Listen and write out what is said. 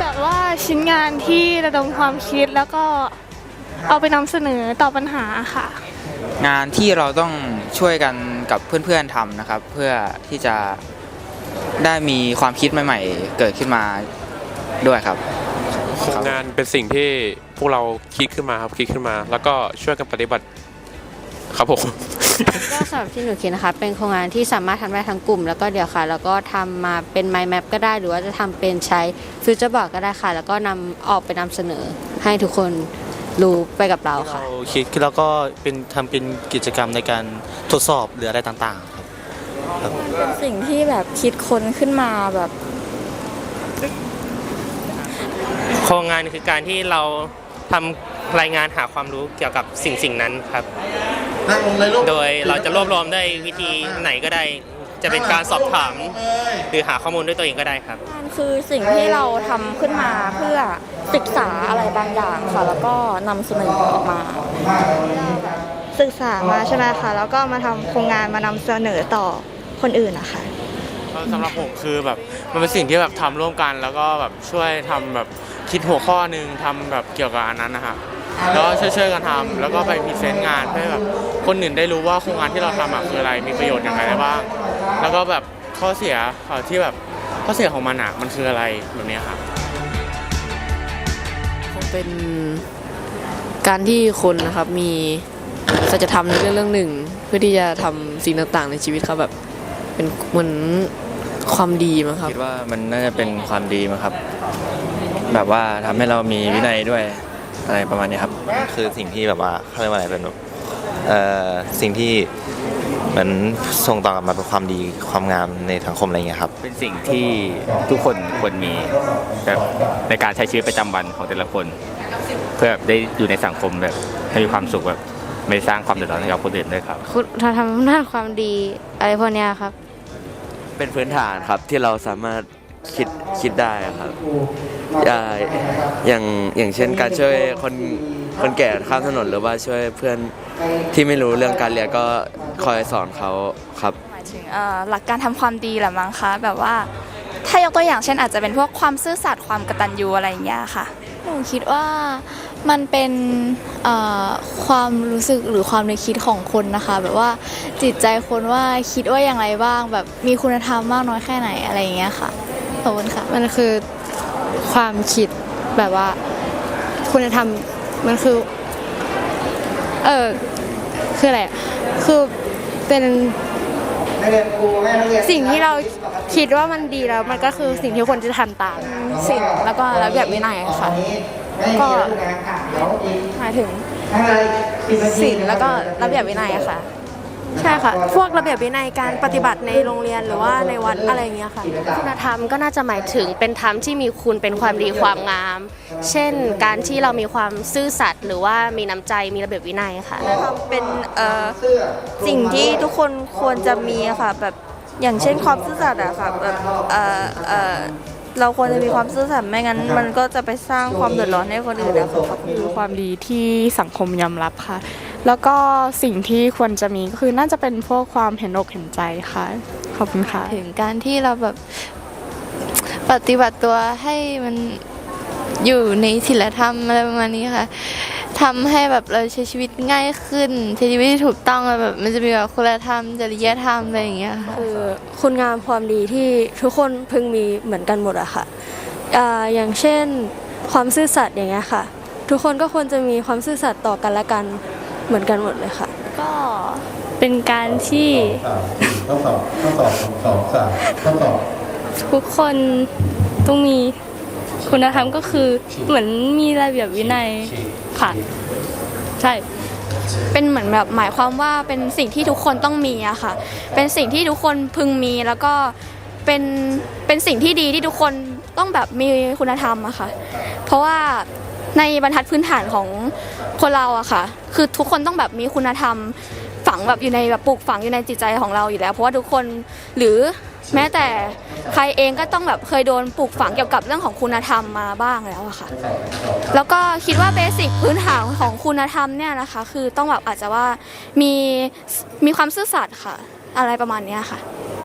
แบบว่าชิ้นงานที่ระดมความคิดแล้วก็เอาไปนำเสนอต่อปัญหาค่ะ งานที่เราต้องช่วยกันกับเพื่อนๆทำนะครับ เพื่อที่จะได้มีความคิดใหม่ๆ เกิดขึ้นมาด้วยครับ โครงงานเป็นสิ่งที่พวกเราคิดขึ้นมาครับคิดขึ้นมา แล้วก็ช่วยกันปฏิบัติ ครับผม ก็สำหรับที่หนูคิดนะคะ เป็นโครงงานที่สามารถทำได้ทั้งกลุ่ม แล้วก็เดี๋ยวค่ะ แล้วก็ทำมาเป็น mind map ก็ได้หรือว่าจะทำเป็นใช้ future board ก็ได้ค่ะ แล้วก็นำออกไปนำเสนอให้ทุกคนรู้ไปกับเราค่ะ เราคิดแล้วก็เป็นทำเป็นกิจกรรมในการทดสอบหรืออะไรต่างๆครับเป็นสิ่งที่แบบคิดค้นขึ้นมาแบบ โครงงานคือการที่เราทำรายงานหาความรู้เกี่ยวกับสิ่งสิ่งนั้นครับ โดยเราจะรวบรวมได้วิธีไหนก็ได้ จะเป็นการสอบถาม หรือหาข้อมูลด้วยตัวเองก็ได้ครับ มันคือสิ่งที่เราทำขึ้นมาเพื่อศึกษาอะไรบางอย่างค่ะแล้วก็นำเสนอออกมา ศึกษามาใช่ไหมคะ แล้วก็มาทำโครงงานมานำเสนอต่อคนอื่นนะคะ สำหรับผมคือแบบมันเป็นสิ่งที่แบบทำร่วมกัน แล้วก็แบบช่วยทำแบบคิดหัวข้อหนึ่งทำแบบเกี่ยวกับอันนั้นนะครับ แล้วก็ช่วยๆกันทำแล้วก็ไปพรีเซนต์งานเพื่อให้แบบคนอื่นได้รู้ว่าโครงงานที่เราทำอะคืออะไรมีประโยชน์อย่างไรได้บ้าง แล้วก็แบบข้อเสียเอ่อที่แบบข้อเสียของมันอะมันคืออะไรแบบเนี้ยครับคงเป็นการที่คนนะครับมีสัจธรรมในเรื่องเรื่องหนึ่ง เพื่อที่จะทำสิ่งต่างๆ ในชีวิตเขาแบบเป็นเหมือนความดีมั้งครับคิดว่ามันน่าจะเป็นความดีมั้งครับ แบบว่าทำให้เรามีวินัยด้วย อะไรประมาณนี้ครับ คือสิ่งที่แบบว่าเขาเรียกว่าอะไรเป็นแบบเอ่อสิ่งที่เหมือนส่งต่อกลับมาเป็นความดีความงามในสังคมอะไรอย่างเงี้ยครับ เป็นสิ่งที่ทุกคนควรมีแบบในการใช้ชีวิตประจำวันของแต่ละคน เพื่อได้อยู่ในสังคมแบบให้มีความสุขแบบไม่สร้างความเดือดร้อนให้กับคนอื่นด้วยครับ คุณทำหน้าจความดีอะไรพวกเนี้ยครับ เป็นพื้นฐานครับที่เราสามารถคิดคิดได้ครับ อ่าอย่างอย่างเช่นการช่วยคนคนแก่ข้ามถนนหรือว่าช่วยเพื่อนที่ไม่รู้เรื่องการเรียนก็คอยสอนเขาครับหมายถึงเอ่อหลักการทำความดีแหละมั้งคะแบบว่าถ้ายกตัวอย่างเช่นอาจจะเป็นพวกความซื่อสัตย์ความกตัญญูอะไรอย่างเงี้ยค่ะหนูคิดว่ามันเป็นเอ่อความรู้สึกหรือความในคิดของคนนะคะ แบบว่าจิตใจคนว่าคิดว่าอย่างไรบ้าง แบบมีคุณธรรมมากน้อยแค่ไหนอะไรอย่างเงี้ยค่ะขอบคุณค่ะมันคือ ความคิดแบบว่า คุณธรรมมันคือ เออคืออะไรอะคือเป็นสิ่งที่เราคิดว่ามันดีแล้วมันก็คือสิ่งที่ควรจะทำตามสิ่งแล้วก็ระเบียบวินัยค่ะก็หมายถึงสิ่งแล้วก็ระเบียบวินัยอะค่ะ ใช่ค่ะ พวกระเบียบวินัยการปฏิบัติในโรงเรียนหรือว่าในวัดอะไรอย่างเงี้ยค่ะ คุณธรรมก็น่าจะหมายถึงเป็นธรรมที่มีคุณเป็นความดีความงาม เช่น การที่เรามีความซื่อสัตย์หรือว่ามีน้ำใจมีระเบียบวินัยค่ะ เป็นเอ่อสิ่งที่ทุกคนควรจะมีอะค่ะแบบอย่างเช่นความซื่อสัตย์อะค่ะแบบเอ่อเอ่อเราควรจะมีความซื่อสัตย์ไม่งั้น มันก็จะไปสร้างความเดือดร้อนให้คนอื่นนะคะ คือความดีที่สังคมยอมรับค่ะ แล้วก็สิ่งที่ควรจะมีก็คือน่าจะเป็นพวกความเห็นอกเห็นใจค่ะ ขอบคุณค่ะ ถึงการที่เราแบบปฏิบัติตัวให้มันอยู่ในศีลธรรมอะไรประมาณนี้ค่ะทำให้แบบเราใช้ชีวิตง่ายขึ้นใช้ชีวิตที่ถูกต้องแบบมันจะมีแบบคุณธรรมจริยธรรมอะไรอย่างเงี้ยค่ะคือคุณงามความดีที่ทุกคนพึงมีเหมือนกันหมดอะค่ะอ่าอย่างเช่นความซื่อสัตย์อย่างเงี้ยค่ะ ทุกคนก็ควรจะมีความซื่อสัตย์ต่อกันและกัน เหมือนกันหมดเลยค่ะ ก็เป็นการที่ข้อสอบข้อสอบสองสามข้อสอบทุกคนต้องมีคุณธรรมก็คือเหมือนมีระเบียบวินัยค่ะใช่ เป็นเหมือนแบบหมายความว่าเป็นสิ่งที่ทุกคนต้องมีอะค่ะ เป็นสิ่งที่ทุกคนพึงมีแล้วก็เป็นเป็นสิ่งที่ดีที่ทุกคนต้องแบบมีคุณธรรมอะค่ะ เพราะว่า ในบรรทัดพื้นฐานของคนเราอะค่ะ คือทุกคนต้องแบบมีคุณธรรมฝังแบบอยู่ในแบบปลูกฝังอยู่ในจิตใจของเราอยู่แล้ว เพราะว่าทุกคนหรือแม้แต่ใครเองก็ต้องแบบเคยโดนปลูกฝังเกี่ยวกับเรื่องของคุณธรรมมาบ้างแล้วอะค่ะ แล้วก็คิดว่าเบสิกพื้นฐานของคุณธรรมเนี่ยนะคะ คือต้องแบบอาจจะว่ามีมีความซื่อสัตย์ค่ะ อะไรประมาณเนี้ยค่ะ